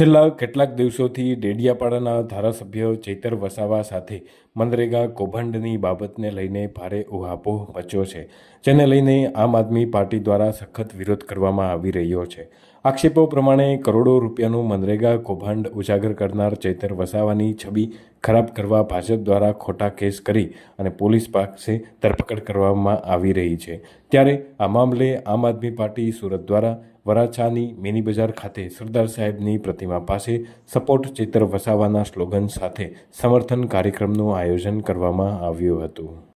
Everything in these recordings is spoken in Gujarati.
છેલ્લા કેટલાક દિવસોથી ડેડિયાપાડાના ધારાસભ્ય ચૈતર વસાવા સાથે મનરેગા કૌભાંડની બાબતને લઈને ભારે ઉહાપોહ મચ્યો છે, જેને લઈને આમ આદમી પાર્ટી દ્વારા સખત વિરોધ કરવામાં આવી રહ્યો છે. આક્ષેપો પ્રમાણે કરોડો રૂપિયાનું મનરેગા કૌભાંડ ઉજાગર કરનાર ચૈતર વસાવાની છબી ખરાબ કરવા ભાજપ દ્વારા ખોટા કેસ કરી અને પોલીસ પાસે ધરપકડ કરવામાં આવી રહી છે. ત્યારે આ મામલે આમ આદમી પાર્ટી સુરત દ્વારા વરાછાની મિની બજાર ખાતે સરદાર સાહેબની પ્રતિમા પાસે સપોર્ટ ચૈતર વસાવાના સ્લોગન સાથે સમર્થન કાર્યક્રમનું આયોજન કરવામાં આવ્યું હતું.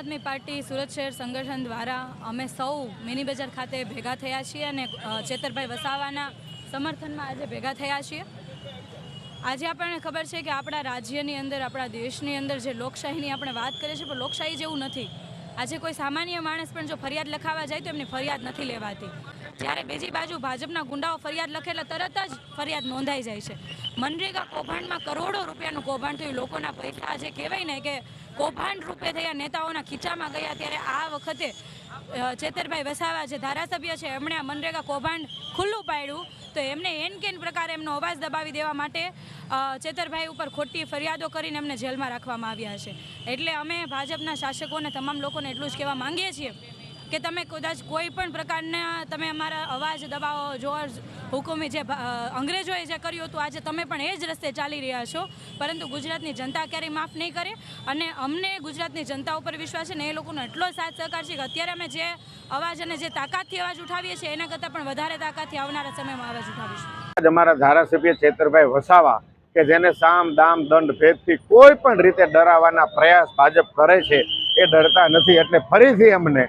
આદમી પાર્ટી સુરત શહેર સંગઠન દ્વારા અમે સૌ મિની બજાર ખાતે ભેગા થયા છીએ અને ચેતરભાઈ વસાવાના સમર્થનમાં આજે ભેગા થયા છીએ. આજે આપણને ખબર છે કે આપણા રાજ્યની અંદર, આપણા દેશની અંદર જે લોકશાહીની આપણે વાત કરીએ છીએ, પણ લોકશાહી જેવું નથી. આજે કોઈ સામાન્ય માણસ પણ જો ફરિયાદ લખાવા જાય તો એમની ફરિયાદ નથી લેવાતી. જ્યારે બીજી બાજુ ભાજપના ગુંડાઓ ફરિયાદ લખે તરત જ ફરિયાદ નોંધાઈ જાય છે. મનરેગા કૌભાંડમાં કરોડો રૂપિયાનું કૌભાંડ થયું. લોકોના પૈસા જે કહેવાય ને કે કૌભાંડ રૂપે થયા. નેતાઓના ખીચામાં ગયા ત્યારે આ વખતે ચેતરભાઈ વસાવા જે ધારાસભ્ય છે, એમણે આ મનરેગા કૌભાંડ ખુલ્લું પાડ્યું. તો એમને એન કેન પ્રકારે એમનો અવાજ દબાવી દેવા માટે ચેતરભાઈ ઉપર ખોટી ફરિયાદો કરીને એમને જેલમાં રાખવામાં આવ્યા છે એટલે અમે ભાજપના શાસકોને, તમામ લોકોને એટલું જ કહેવા માંગીએ છીએ કે તમે કદાચ કોઈ પણ પ્રકારના તમે અમારા અવાજ, દબાવો, જોર, હુકુમી જે અંગ્રેજોએ જે કર્યું હતું, આજે તમે પણ એ જ રસ્તે ચાલી રહ્યા છો. પરંતુ ગુજરાતની જનતા ક્યારેય માફ નહીં કરે અને અમને ગુજરાતની જનતા ઉપર વિશ્વાસ છે ને એ લોકોનો એટલો સાથ સહકાર છે કે અત્યારે અમે જે અવાજ અને જે તાકાતથી અવાજ ઉઠાવીએ છીએ, એના કરતાં પણ વધારે તાકાતથી આવનારા સમયમાં અવાજ ઉઠાવીશું. અમારા ધારાસભ્ય ચેતરભાઈ વસાવા કે જેને સામ, દામ, દંડ, ભેદથી કોઈ પણ રીતે ડરાવવાના પ્રયાસ ભાજપ કરે છે, એ ડરતા નથી. એટલે ફરીથી અમને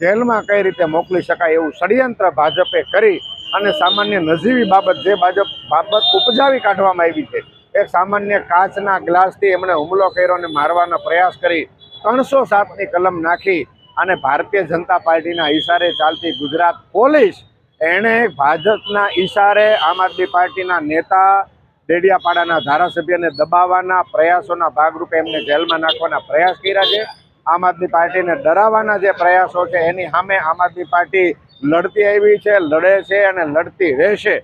જેલમાં કઈ રીતે મોકલી શકાય એવું ષડયંત્ર ભાજપે કરી અને સામાન્ય નજીવી બાબત જે ભાજપ બાબત ઉપજાવી કાઢવામાં આવી છે, એક સામાન્ય કાચના ગ્લાસથી એમણે હુમલો કર્યો અને મારવાનો પ્રયાસ કરી ત્રણસો સાતની કલમ નાખી અને ભારતીય જનતા પાર્ટીના ઈશારે ચાલતી ગુજરાત પોલીસ એણે ભાજપના ઈશારે આમ આદમી પાર્ટીના નેતા ડેડિયાપાડાના ધારાસભ્યને દબાવવાના પ્રયાસોના ભાગરૂપે એમને જેલમાં નાખવાના પ્રયાસ કર્યા છે. આમ આદમી પાર્ટીને ડરાવવાના જે પ્રયાસો છે, એની સામે આમ આદમી પાર્ટી લડતી આવી છે, લડે છે અને લડતી રહેશે.